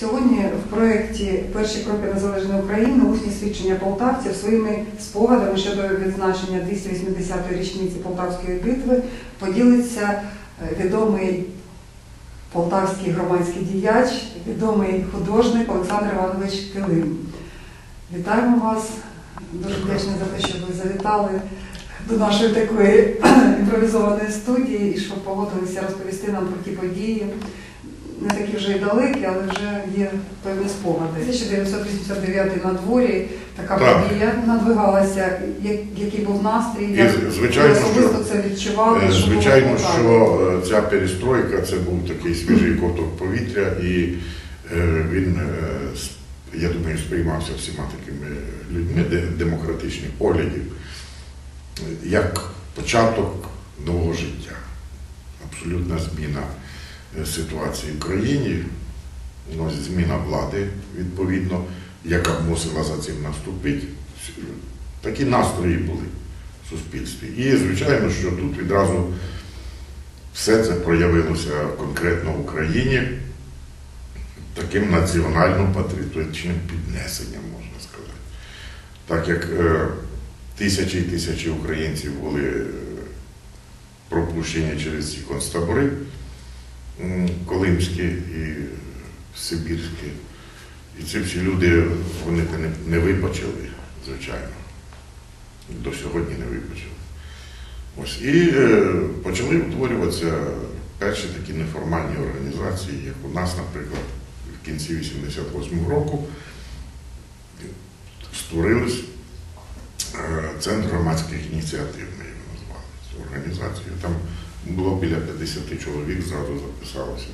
Сьогодні в проєкті Перші кроки незалежної України усні свідчення полтавців своїми спогадами щодо відзначення 280-ї річниці Полтавської битви поділиться е, відомий полтавський громадський діяч, відомий художник Олександр Іванович Килим. Вітаємо вас. Дуже вдячні за те, що ви завітали до нашої такої імпровізованої студії і що погодилися розповісти нам про ті події. Не такі вже й далекі, але вже є певні спогади. 1989 на дворі така Так. подія надвигалася. Який був настрій? І, Як звичайно, ви особисто що- це відчували? Е, що Звичайно, що е, ця перестройка це був такий свіжий ковток повітря, і е, він, е, я думаю, сприймався всіма такими людьми демократичних поглядів, е, як початок нового життя. Абсолютна зміна е, ситуації в країні, ну, зміна влади, відповідно, яка мусила за цим наступити. Такі настрої були в суспільстві. І, звичайно, що тут відразу все це проявилося конкретно в Україні таким національно-патріотичним піднесенням, можна сказати. Так як е, тисячі і тисячі українців були е, пропущені через ці концтабори Колимські і Сибірські. І ці всі люди вони не, вибачили, звичайно. До сьогодні не вибачили. Ось. І е, почали утворюватися перші такі неформальні організації, як у нас, наприклад, в кінці 88-го року створились е, Центр громадських ініціатив, ми його назвали цю організацію. Там було біля 50 чоловік, зразу записалося.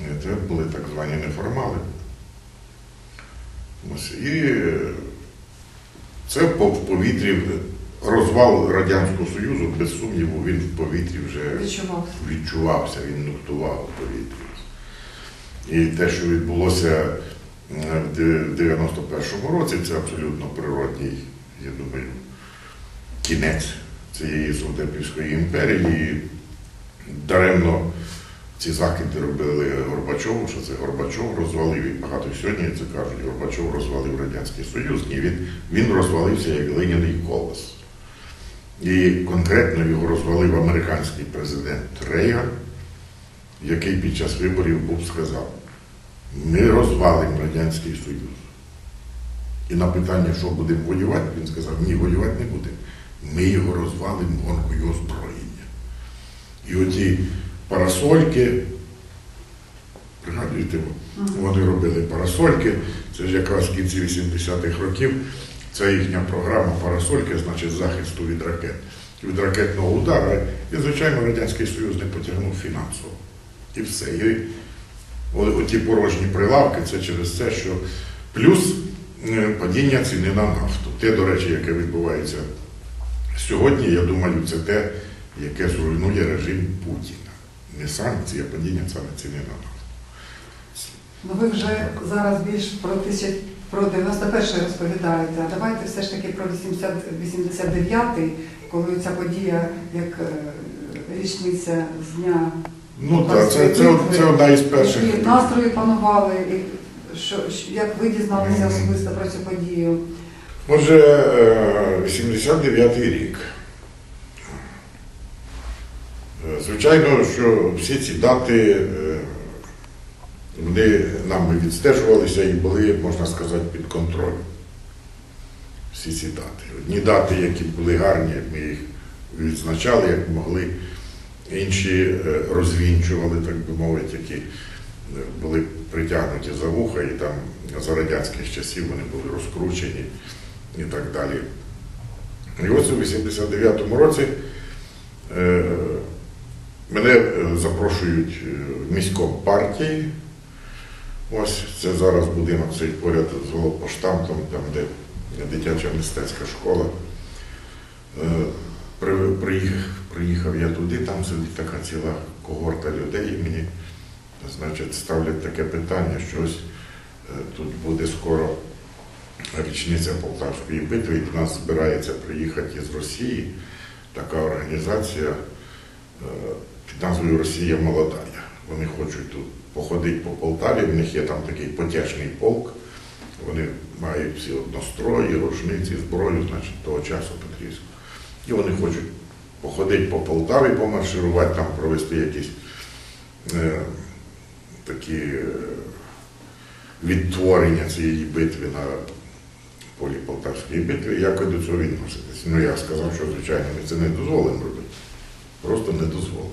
Е, Це були так звані неформали. Ось. І е, це в повітрі розвал Радянського Союзу, без сумніву, він в повітрі вже відчувався. відчувався, він нуктував у повітрі. І те, що відбулося е, в в 91-му році, це абсолютно природній, я думаю, кінець цієї Совдепівської імперії. Даремно ці закиди робили Горбачову, що це Горбачов розвалив, і багато сьогодні це кажуть, Горбачов розвалив Радянський Союз. Ні, він, він розвалився як глиняний колос. І конкретно його розвалив американський президент Рейган, який під час виборів був сказав, ми розвалимо Радянський Союз. І на питання, що будемо воювати, він сказав, ні, воювати не будемо. Ми його розвалимо гонкою озброєння. І оті парасольки, пригадуєте, вони робили парасольки, це ж якраз в кінці 80-х років. Це їхня програма парасольки, значить захисту від ракет, від ракетного удару. І, звичайно, Радянський Союз не потягнув фінансово. І все. І оті порожні прилавки це через те, що плюс е, падіння ціни на нафту. Те, до речі, яке відбувається сьогодні, я думаю, це те, яке зруйнує режим Путіна. Не санкції, а падіння саме ціни на нафту. Ну ви вже зараз більш про тисяч про 91-й розповідаєте. А давайте все ж таки про 80 89-й, коли ця подія як е, річниця з дня Ну так, це, це, це одна із перших. Які настрої панували, і що- як ви дізналися особисто про цю подію? Отже, е, 89-й рік. Е, Звичайно, що всі ці дати е, вони нами відстежувалися і були, можна сказати, під контролем. Всі ці дати. Одні дати, які були гарні, ми їх відзначали, як могли, інші розвінчували, так би мовити, які були притягнуті за вуха, і там за радянських часів вони були розкручені і так далі. І ось у 89-му році е, мене е, запрошують е, в міськом партії. Ось це зараз будинок цей поряд з Голопоштамтом, там, де дитяча мистецька школа. При- Приїхав, я туди, там сидить така ціла когорта людей, і мені значить, ставлять таке питання, що ось тут буде скоро річниця Полтавської битви, і до нас збирається приїхати з Росії така організація е, під назвою Росія молодая. Вони хочуть тут походити по Полтаві, в них є там такий потішний полк. Вони мають всі однострої, рушниці, зброю, значить, того часу Петрівську. І вони хочуть походити по Полтаві, помарширувати, там провести якісь е, такі е, відтворення цієї битви на полі Полтавської битви. Як ви до цього відноситесь? Ну я сказав, що звичайно ми це не дозволимо робити. Просто не дозволимо.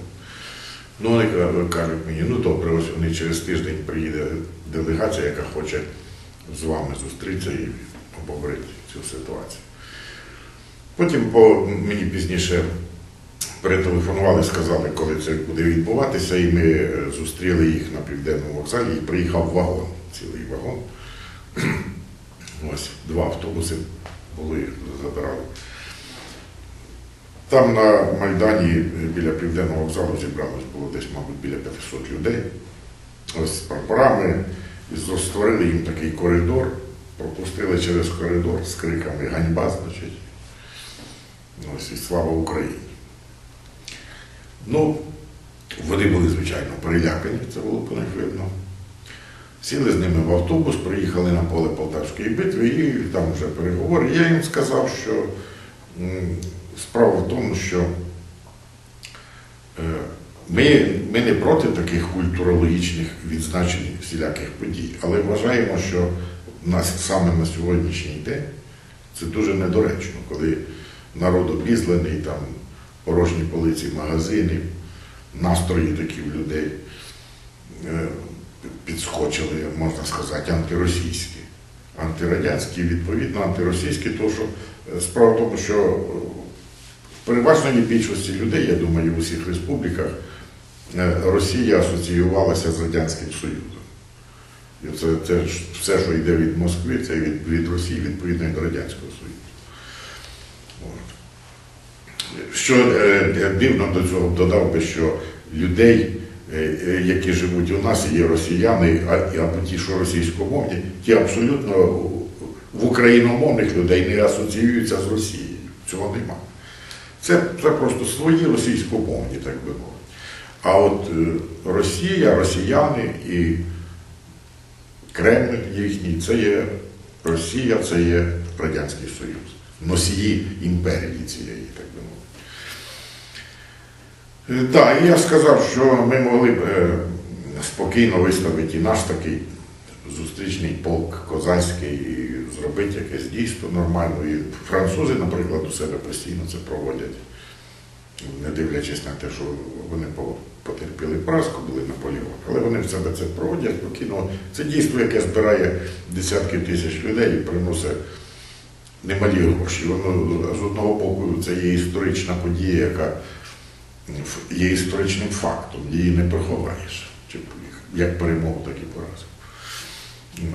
Ну, вони кажуть мені, ну добре, ось вони через тиждень приїде делегація, яка хоче з вами зустрітися і обговорити цю ситуацію. Потім по, мені пізніше перетелефонували, сказали, коли це буде відбуватися, і ми е, зустріли їх на південному вокзалі і приїхав вагон, цілий вагон. Ось два автобуси були, забирали. Там на Майдані е, біля південного вокзалу зібралось було десь, мабуть, біля 500 людей. Ось з прапорами і створили їм такий коридор, пропустили через коридор з криками ганьба, значить. Ось і слава Україні. Ну, вони були, звичайно, перелякані, це було по. Сіли з ними в автобус, приїхали на поле Полтавської битви і там вже переговори. Я їм сказав, що справа в тому, що е, ми, ми не проти таких культурологічних відзначень всіляких подій, але вважаємо, що нас саме на сьогоднішній день це дуже недоречно, коли народ обізлений, там порожні полиці магазинів, настрої такі людей е, підскочили, можна сказати, антиросійські. Антирадянські, відповідно, антиросійські, тому що е, справа в тому, що е, в переважної більшості людей, я думаю, в усіх республіках е, Росія асоціювалася з Радянським Союзом. І це, це все, що йде від Москви, це від, від Росії, відповідно, від Радянського Союзу. От. Що е, е, дивно до цього додав би, що людей, е, е, які живуть у нас, є росіяни, або ті, що російськомовні, ті абсолютно в україномовних людей не асоціюються з Росією. Цього нема. Це, це просто свої російськомовні, так би мовити. А от е, Росія, росіяни і Кремль їхній це є Росія, це є Радянський Союз. Носії імперії цієї, так би мовити. Так, і я сказав, що ми могли б е, спокійно виставити і наш такий зустрічний полк козацький і зробити якесь дійство нормально. І французи, наприклад, у себе постійно це проводять, не дивлячись на те, що вони потерпіли поразку, були на полігонах. Але вони в себе це проводять спокійно. Це дійство, яке збирає десятки тисяч людей і приносить немалі гроші. Воно з одного боку це є історична подія, яка є історичним фактом, її не приховаєш, як перемогу, так і поразку.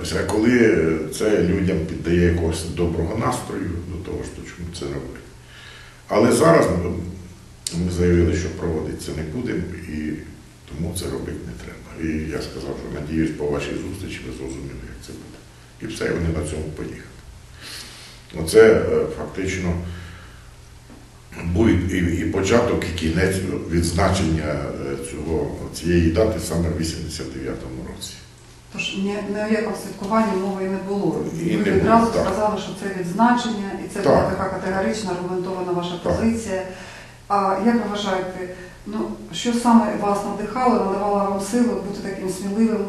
Ось, А коли це людям піддає якогось доброго настрою до того, що чому це робити. Але зараз ми, заявили, що проводити це не будемо, і тому це робити не треба. І я сказав, що надіюсь, по вашій зустрічі ви зрозуміли, як це буде. І все, вони на цьому поїхали. Оце е, фактично був і, і початок, і кінець відзначення е, цього, цієї дати саме в 89-му році. Тож ні, ні о якому святкуванні мови і не було. І Ви не було, відразу так. сказали, що це відзначення, і це Так. була така категорична, аргументована ваша Так. позиція. А як ви вважаєте, ну що саме вас надихало, надавало вам сили бути таким сміливим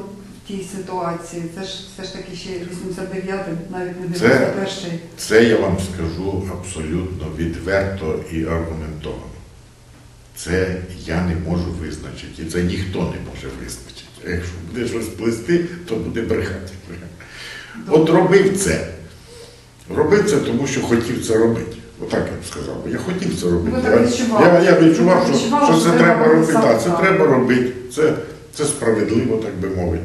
тій ситуації? Це ж все ж таки ще 89-й, навіть не 91-й. Це я вам скажу абсолютно відверто і аргументовано. Це я не можу визначити, і це ніхто не може визначити. Якщо буде щось плести, то буде брехати. От робив це. Робив це, тому що хотів це робити. Отак я б сказав. Я хотів це робити. Я, відчували? я, я відчував, що, що це треба робити. Так, це треба робити. Це, це справедливо, так би мовити.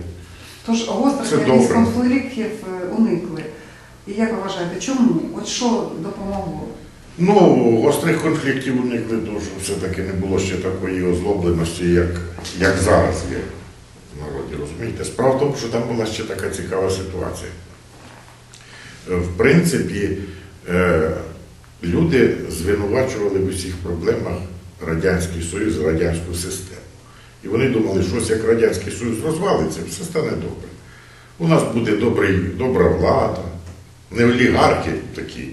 Тож гострих якихось конфліктів е, уникли. І як ви вважаєте, чому? От що допомогло? Ну, гострих конфліктів уникли, що все-таки не було ще такої озлобленості, як, як зараз є в народі, розумієте? Справа в тому, що там була ще така цікава ситуація. Е, В принципі, е, люди звинувачували в усіх проблемах Радянський Союз, радянську систему. І вони думали, що ось як Радянський Союз розвалиться, все стане добре. У нас буде добрий, добра влада, не олігархи такі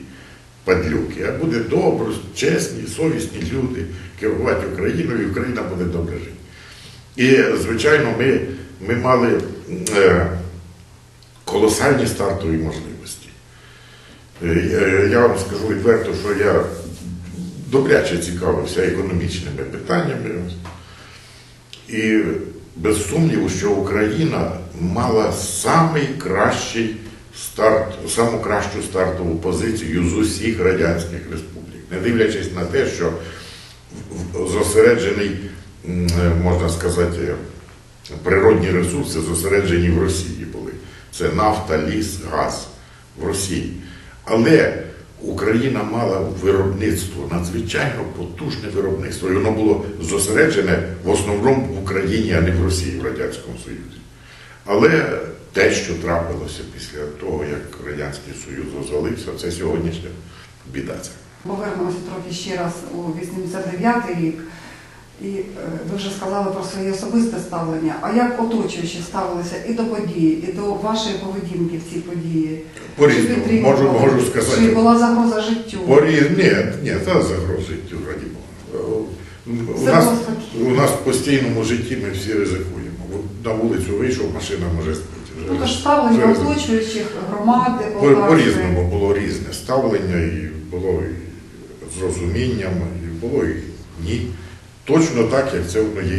падлюки, а буде добро, чесні, совісні люди керувати Україною, і Україна буде добре жити. І, звичайно, ми, ми мали е, колосальні стартові можливості. Е, е, Я вам скажу відверто, що я добряче цікавився економічними питаннями. І без сумніву, що Україна мала самий кращий старт, саму кращу стартову позицію з усіх радянських республік, не дивлячись на те, що зосереджений, е, можна сказати, природні ресурси зосереджені в Росії були. Це нафта, ліс, газ в Росії. Але Україна мала виробництво, надзвичайно потужне виробництво. І воно було зосереджене в основному в Україні, а не в Росії, в Радянському Союзі. Але те, що трапилося після того, як Радянський Союз розвалився, це сьогоднішня біда. Повернемося трохи ще раз у 89-й рік. І е, ви вже сказали про своє особисте ставлення. А як оточуючі ставилися і до події, і до вашої поведінки в цій події? Чи По-різному, можу, можу Чи сказати. була загроза життю? Поріз... Ні, ні, та загрозить, раді Бога. У нас, у нас в постійному житті ми всі ризикуємо. От На вулицю вийшов, машина може. Вже- Ну, тож вже ставлення оточуючих громади, По-. По-різному було різне ставлення, і було і з розумінням, і було і ні. Точно так, як це воно є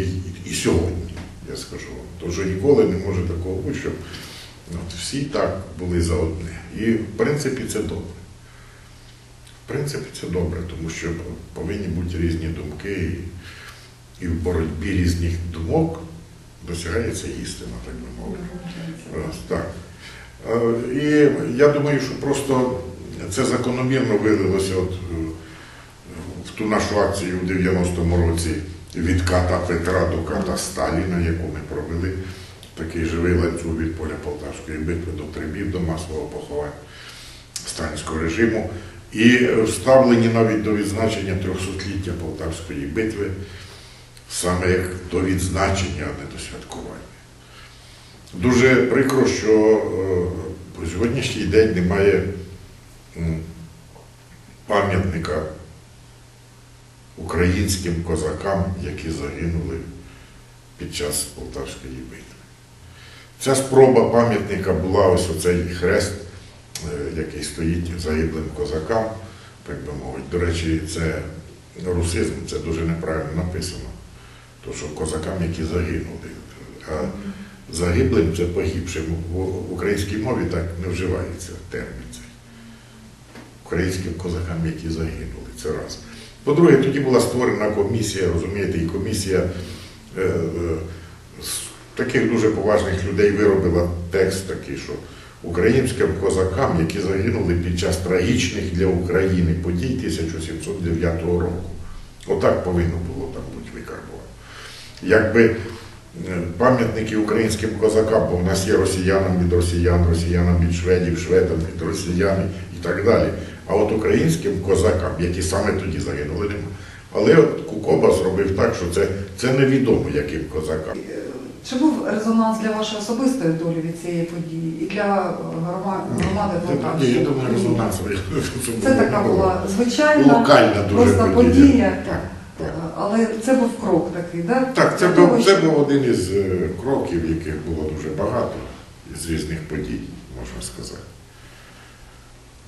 і- сьогодні, я скажу вам. Що ніколи не може такого бути, щоб от, всі так були за одне. І в принципі це добре. В принципі, це добре, тому що повинні бути різні думки, і, в боротьбі різних думок досягається істина, так би мовити. Так. І я думаю, що просто це закономірно вилилося от в ту нашу акцію в 90-му році від ката Петра до ката Сталіна, яку ми провели. Такий живий ланцюг від поля Полтавської битви до Трибів, до масового поховання сталінського режиму. І вставлені навіть до відзначення 300-ліття Полтавської битви, саме як до відзначення, а не до святкування. Дуже прикро, що е, по сьогоднішній день немає пам'ятника українським козакам, які загинули під час Полтавської битви. Ця спроба пам'ятника була ось оцей хрест, е, який стоїть загиблим козакам, так би мовити. До речі, це русизм, це дуже неправильно написано. То що козакам, які загинули. А загиблим це погибшим. В українській мові так не вживається термін цей. Українським козакам, які загинули. Це раз. По-друге, тоді була створена комісія, розумієте, і комісія е, е, таких дуже поважних людей виробила текст такий, що українським козакам, які загинули під час трагічних для України подій 1709 року. Отак повинно було там бути викарбовано. Якби е, пам'ятники українським козакам, бо в нас є росіянам від росіян, росіянам від шведів, шведам від росіян і так далі. А от українським козакам, які саме тоді загинули, нема. Але от Кукоба зробив так, що це, це невідомо яким козакам. Чи був резонанс для вашої особистої долі від цієї події і для е, громади Полтавщини? я думаю, резонанс. Це така була звичайна локальна дуже просто подія. Так, так. Але це був крок такий, да? Так, це був, це був один із е, кроків, яких було дуже багато з різних подій, можна сказати.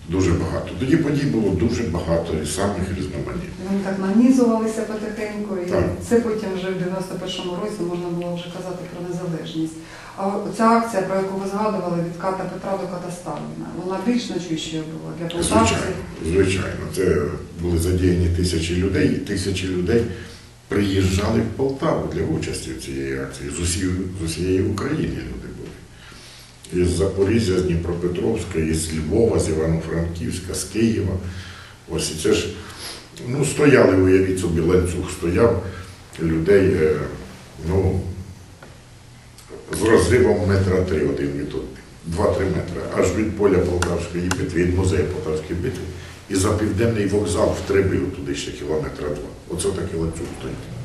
Дуже багато. Тоді подій було дуже багато і самих різноманітних. Вони так нанізувалися потихеньку, і Так. це потім вже в 91-му році можна було вже казати про незалежність. А ця акція, про яку ви згадували, від ката Петра до ката Сталіна, вона більш значущою була для полтавців. Звичайно, звичайно. Це були задіяні тисячі людей, і тисячі людей приїжджали в Полтаву для участі в цій акції. З усієї, з усієї України люди. Із Запоріжжя, з Дніпропетровська, із Львова, з Івано-Франківська, з Києва. Ось і це ж ну, стояли, уявіть собі, ланцюг стояв людей, е, ну, з розривом метра три один від. 2-3 метри, аж від поля Полтавської битви, від музею Полтавської битви, і за південний вокзал в Трибив, туди ще кілометра два. Оце такий ланцюг стоїть.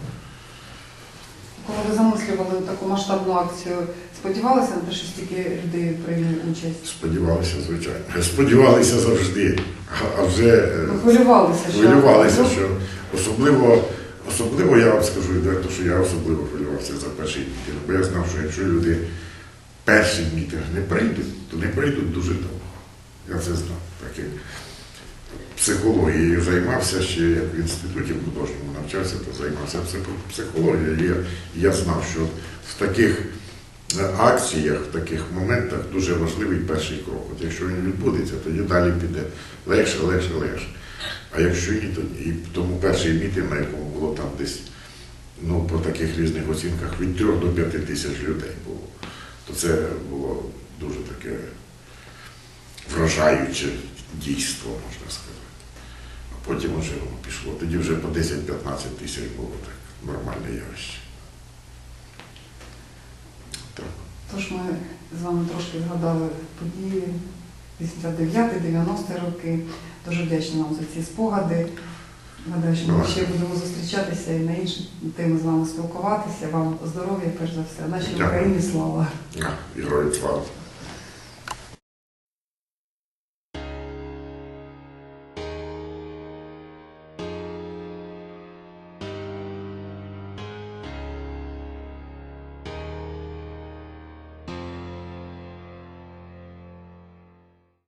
Коли ви замислювали таку масштабну акцію, сподівалися на те, що стільки людей прийме участь? Сподівалися, звичайно. Сподівалися завжди. А- вже е, Ви хвилювалися, що хвилювалися, що особливо, особливо я вам скажу відверто, що я особливо хвилювався за перший мітинг, бо я знав, що якщо люди перший мітинг не прийдуть, то не прийдуть дуже довго. Я це знав. Так як психологією займався ще як в інституті художньому навчався, то займався психо- психологією. І Я, знав, що в таких е, акціях, в таких моментах дуже важливий перший крок. От якщо він відбудеться, тоді далі піде легше, легше, легше. А якщо ні, то і тому перший мітинг, на якому було там десь, ну, по таких різних оцінках, від 3 до 5 тисяч людей було, то це було дуже таке вражаюче дійство, можна сказати. А потім вже воно пішло. Тоді вже по 10-15 тисяч було так нормальне явище. Так. Тож ми з вами трошки згадали події 89-90 роки. Дуже вдячна вам за ці спогади. Гадаю, що ми ще будемо зустрічатися і на інші теми з вами спілкуватися. Вам здоров'я, перш за все. Нашій Україні слава! Героям слава.